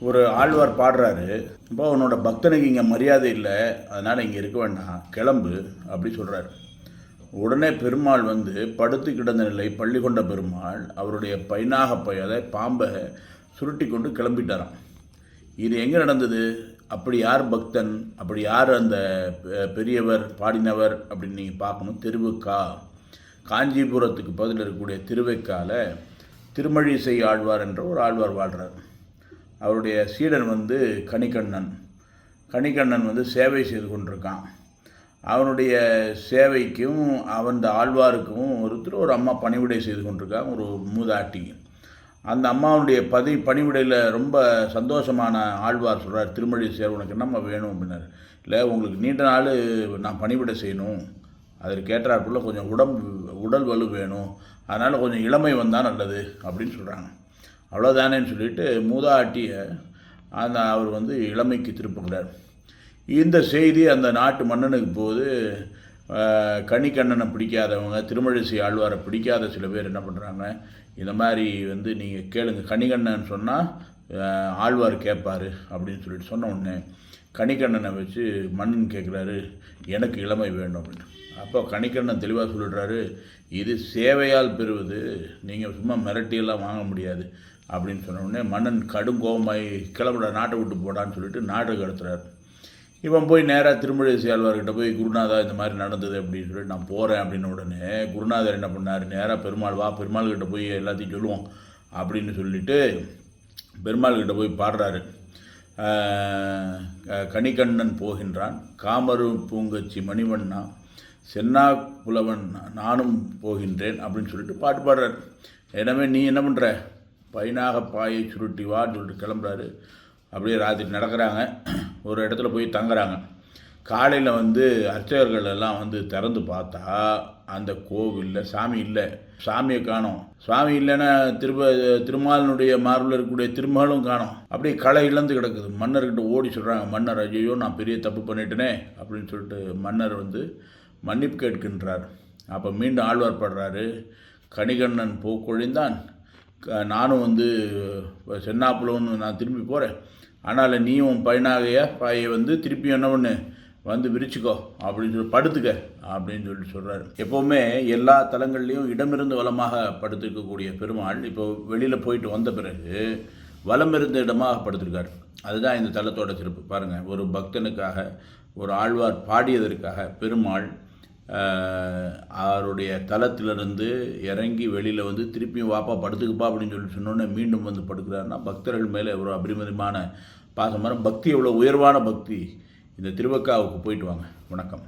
ஒரு ஆழ்வார் பாடுறாரு இப்போ உன்னோட பக்தனுக்கு இங்கே மரியாதை இல்லை அதனால் இங்கே இருக்க வேண்டாம் கிளம்பு அப்படி சொல்கிறாரு உடனே பெருமாள் வந்து படுத்து கிடந்த நிலை பள்ளி கொண்ட பெருமாள் அவருடைய பைனாக பையதை பாம்பை சுருட்டி கொண்டு கிளம்பிட்டாராம். இது எங்கே நடந்தது? அப்படி யார் பக்தன்? அப்படி யார் அந்த பெ- பெரியவர் பாடினவர்? அப்படின்னு நீங்கள் பார்க்கணும். திருவுக்கா? காஞ்சிபுரத்துக்கு பதில் இருக்கக்கூடிய திருவைக்கால திருமழிசை ஆழ்வார் என்ற ஒரு ஆழ்வார் வாழ்கிறார் அவருடைய சீடன் வந்து கணிகண்ணன் கணிகண்ணன் வந்து சேவை செய்து கொண்டிருக்கான். அவனுடைய சேவைக்கும் அவன் ஆழ்வாருக்கும் ஒருத்தர் ஒரு அம்மா பணிவிடை செய்து கொண்டிருக்காங்க ஒரு மூதாட்டி. அந்த அம்மாவுடைய பதி பணிவிடையில் ரொம்ப சந்தோஷமான ஆழ்வார் சொல்கிறார் திருமழி சேர் உனக்கு என்னம்மா வேணும்? அப்படின்னாரு. இல்லை உங்களுக்கு நீண்ட நாள் நான் பணிவிடை செய்யணும். அதற்கு ஏற்றாற்போல் கொஞ்சம் உடம்பு உடல் வலு வேணும். அதனால் கொஞ்சம் இளமை வந்தால் நல்லது அப்படின்னு சொல்கிறாங்க அவ்வளோதானேன்னு சொல்லிட்டு மூதாட்டியை அந்த அவர் வந்து இளமைக்கு திருப்புகிறார் இந்த செய்தி அந்த நாட்டு மன்னனுக்கு போது அஹ், கணிக்கண்ணனை பிடிக்காதவங்க திருமழிசை ஆழ்வாரை பிடிக்காத சில பேர் என்ன பண்ணுறாங்க இந்த மாதிரி வந்து நீங்கள் கேளுங்க. கணிகண்ணன் சொன்னால் ஆழ்வார் கேட்பார் அப்படின்னு சொல்லிட்டு சொன்ன உடனே கணிக்கண்ணனை வச்சு மன்னன் கேட்குறாரு எனக்கு இளமை வேணும் அப்படின்னு. அப்போ கணிக்கண்ணன் தெளிவாக சொல்லிடுறாரு இது சேவையால் பெறுவது நீங்கள் சும்மா மிரட்டியெல்லாம் வாங்க முடியாது. அப்படின்னு சொன்ன உடனே மன்னன் கடும் கோபமாய் கிளம்புட நாட்டை விட்டு போடான்னு சொல்லிட்டு நாட்டை கடத்துறாரு. இவன் போய் நேராக திருமழிசை ஆழ்வார்கிட்ட போய் குருநாதா இந்த மாதிரி நடந்தது அப்படின்னு சொல்லிட்டு நான் போகிறேன் அப்படின்னு உடனே குருநாதர் என்ன பண்ணார் நேராக பெருமாள் வா பெருமாள்கிட்ட போய் எல்லாத்தையும் சொல்லுவோம் அப்படின்னு சொல்லிட்டு பெருமாள்கிட்ட போய் பாடுறாரு. கணிகண்ணன் போகின்றான் காமரு பூங்கச்சி மணிவண்ணா சென்னா புலவன் நானும் போகின்றேன் அப்படின்னு சொல்லிட்டு பாட்டு பாடுறார். எனவே நீ என்ன பண்ணுற பைனாக பாயை சுருட்டி வான்னு சொல்லிட்டு கிளம்புறாரு. அப்படியே ராத்திரி நடக்கிறாங்க. ஒரு இடத்துல போய் தங்குறாங்க. காலையில் வந்து அர்ச்சகர்கள் எல்லாம் வந்து திறந்து பார்த்தா அந்த கோவிலில் சாமி இல்லை. சாமியை காணும். சாமி இல்லைன்னா திரும்ப திருமாலனுடைய மார்பில் இருக்கக்கூடிய திருமகளும் காணும். அப்படியே களை இழந்து கிடக்குது. மன்னர்கிட்ட ஓடி சொல்கிறாங்க மன்னர் ஐயோ நான் பெரிய தப்பு பண்ணிட்டேனே அப்படின்னு சொல்லிட்டு மன்னர் வந்து மன்னிப்பு கேட்கின்றார். அப்போ மீண்டும் ஆழ்வார் படுறாரு கணிகண்ணன் போக்கொழிந்தான் க- நானும் வந்து சென்னாப்புலன்னு நான் திரும்பி போகிறேன் ஆனால் நீயும் பையனாகையா? பாயை வந்து திருப்பி என்ன பண்ணு? வந்து விரிச்சுக்கோ அப்படின்னு சொல்லி படுத்துக்க அப்படின்னு சொல்லிட்டு சொல்கிறாரு எப்போவுமே எல்லா தலங்கள்லேயும் இடமிருந்து வளமாக படுத்துக்கக்கூடிய பெருமாள் இப்போ வெளியில் போயிட்டு வந்த பிறகு வலம் இருந்த இடமாக படுத்திருக்கார். அதுதான் இந்த தலத்தோட சிறப்பு. பாருங்கள் ஒரு பக்தனுக்காக ஒரு ஆழ்வார் பாடியதற்காக பெருமாள் அவருடைய தளத்திலிருந்து இறங்கி வெளியில் வந்து திருப்பியும் வாப்பா படுத்துக்குப்பா அப்படின்னு சொல்லி சொன்னோன்னே மீண்டும் வந்து படுக்கிறாருன்னா பக்தர்கள் மேலே ஒரு அபரிமிதமான பாசமான பக்தி எவ்வளோ உயர்வான பக்தி. இந்த திருவக்காவுக்கு போயிட்டு வாங்க. வணக்கம்.